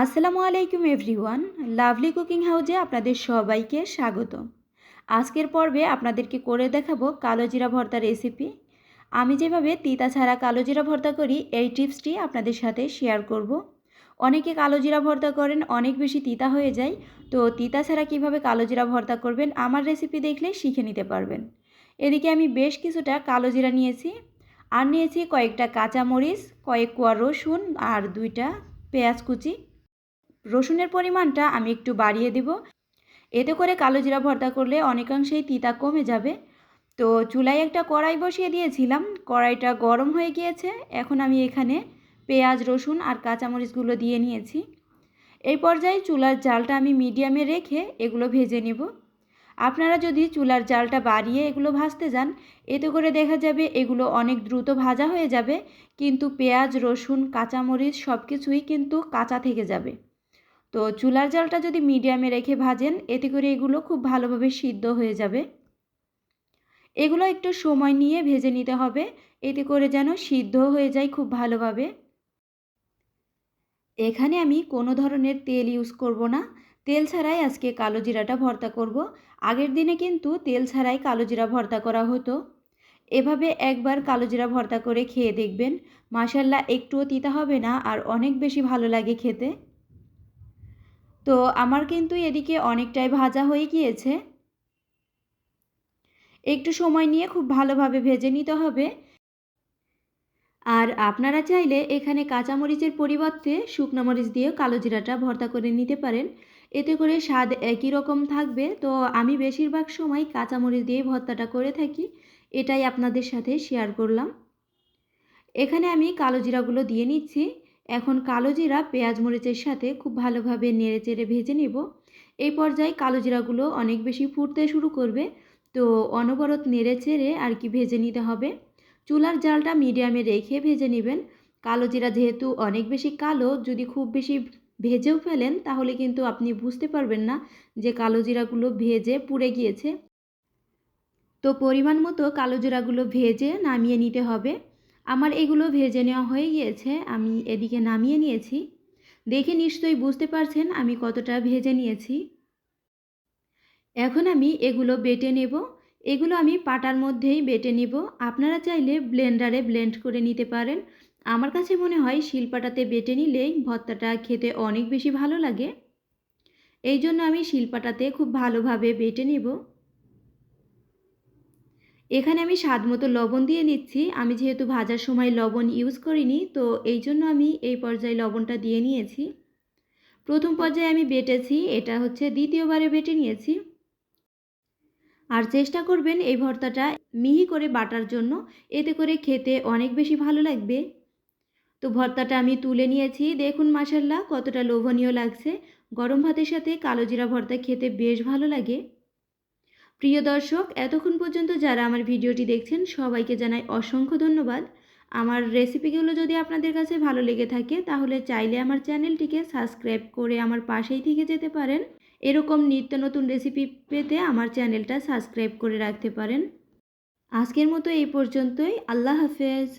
আসসালামু আলাইকুম everyone, lovely cooking হাউজে আপনাদের সবাইকে স্বাগত। আজকের পর্বে আপনাদেরকে করে দেখাবো কালো জিরা ভর্তা রেসিপি। আমি যেভাবে তিতা ছাড়া কালো জিরা ভর্তা করি, এই টিপসটি আপনাদের সাথে শেয়ার করব। অনেকে কালো জিরা ভর্তা করেন, অনেক বেশি তিতা হয়ে যায়। তো তিতা ছাড়া কীভাবে কালো জিরা ভর্তা করবেন, আমার রেসিপি দেখলে শিখে নিতে পারবেন। এদিকে আমি বেশ কিছুটা কালো জিরা নিয়েছি। আর নিয়েছি কয়েকটা কাঁচামরিচ, কয়েক কোয়া রসুন আর দুইটা পেঁয়াজ কুচি। রসুনের পরিমাণটা আমি একটু বাড়িয়ে দেব। এতে করে কালো জিরা ভর্তা করলে অনেকাংশেই তিতা কমে যাবে। তো চুলায় একটা কড়াই বসিয়ে দিয়েছিলাম। কড়াইটা গরম হয়ে গিয়েছে। এখন আমি এখানে পেঁয়াজ, রসুন আর কাঁচামরিচগুলো দিয়ে নিয়েছি। এই পর্যায়ে চুলার জালটা আমি মিডিয়ামে রেখে এগুলো ভেজে নেব। আপনারা যদি চুলার জালটা বাড়িয়ে এগুলো ভাজতে যান, এতে করে দেখা যাবে এগুলো অনেক দ্রুত ভাজা হয়ে যাবে। কিন্তু পেঁয়াজ, রসুন, কাঁচামরিচ সব কিছুই কিন্তু কাঁচা থেকে যাবে। তো চুলার জালটা যদি মিডিয়ামে রেখে ভাজেন, এতে করে এগুলো খুব ভালোভাবে সিদ্ধ হয়ে যাবে। এগুলো একটু সময় নিয়ে ভেজে নিতে হবে, এতে করে যেন সিদ্ধ হয়ে যায় খুব ভালোভাবে। এখানে আমি কোনো ধরনের তেল ইউজ করব না। তেল ছাড়াই আজকে কালো জিরাটা ভর্তা করব। আগের দিনে কিন্তু তেল ছাড়াই কালো জিরা ভর্তা করা হতো। এভাবে একবার কালো জিরা ভর্তা করে খেয়ে দেখবেন। মাসাল্লা একটুও তিতা হবে না আর অনেক বেশি ভালো লাগে খেতে। তো আমার কিন্তু এদিকে অনেকটাই ভাজা হয়ে গিয়েছে। একটু সময় নিয়ে খুব ভালোভাবে ভেজে নিতে হবে। আর আপনারা চাইলে এখানে কাঁচামরিচের পরিবর্তে শুকনো মরিচ দিয়ে কালো জিরাটা ভর্তা করে নিতে পারেন। এতে করে স্বাদ একই রকম থাকবে। তো আমি বেশিরভাগ সময় কাঁচামরিচ দিয়ে ভর্তাটা করে থাকি। এটাই আপনাদের সাথে শেয়ার করলাম। এখানে আমি কালো জিরাগুলো দিয়ে নিচ্ছি। এখন কালো জিরা পেঁয়াজ মরিচের সাথে খুব ভালোভাবে নেড়ে চেড়ে ভেজে নেব। এই পর্যায়ে কালো জিরাগুলো অনেক বেশি ফুটতে শুরু করবে। তো অনবরত নেড়ে চেড়ে আর কি ভেজে নিতে হবে। চুলার জালটা মিডিয়ামে রেখে ভেজে নেবেন। কালো জিরা যেহেতু অনেক বেশি কালো, যদি খুব বেশি ভেজেও ফেলেন তাহলে কিন্তু আপনি বুঝতে পারবেন না যে কালো জিরাগুলো ভেজে পুড়ে গিয়েছে। তো পরিমাণ মতো কালো জিরাগুলো ভেজে নামিয়ে নিতে হবে। আমার এগুলো ভেজে নেওয়া হয়ে গিয়েছে, আমি এদিকে নামিয়ে নিয়েছি। দেখে নিশ্চয়ই বুঝতে পারছেন আমি কতটা ভেজে নিয়েছি। এখন আমি এগুলো বেটে নেব। এগুলো আমি পাটার মধ্যেই বেটে নেব। আপনারা চাইলে ব্লেন্ডারে ব্লেন্ড করে নিতে পারেন। আমার কাছে মনে হয় শিলপাটাতে বেটে নিলেই ভর্তাটা খেতে অনেক বেশি ভালো লাগে। এই জন্য আমি শিলপাটাতে খুব ভালোভাবে বেটে নেব। এখানে আমি স্বাদ মতো লবণ দিয়ে নিচ্ছি। আমি যেহেতু ভাজার সময় লবণ ইউজ করিনি, তো এই জন্য আমি এই পর্যায়ে লবণটা দিয়ে নিয়েছি। প্রথম পর্যায়ে আমি বেটেছি, এটা হচ্ছে দ্বিতীয়বারে বেটে নিয়েছি। আর চেষ্টা করবেন এই ভর্তাটা মিহি করে বাটার জন্য, এতে করে খেতে অনেক বেশি ভালো লাগবে। তো ভর্তাটা আমি তুলে নিয়েছি। দেখুন মাসাল্লাহ কতটা লোভনীয় লাগছে। গরম ভাতের সাথে কালো জিরা ভর্তা খেতে বেশ ভালো লাগে। প্রিয় দর্শক, এতক্ষণ পর্যন্ত যারা আমার ভিডিওটি দেখছেন, সবাইকে জানাই অসংখ্য ধন্যবাদ। আমার রেসিপিগুলো যদি আপনাদের কাছে ভালো লেগে থাকে, তাহলে চাইলে আমার চ্যানেলটিকে সাবস্ক্রাইব করে আমার পাশেই থেকে যেতে পারেন। এরকম নিত্য নতুন রেসিপি পেতে আমার চ্যানেলটা সাবস্ক্রাইব করে রাখতে পারেন। আজকের মতো এই পর্যন্তই। আল্লাহ হাফেজ।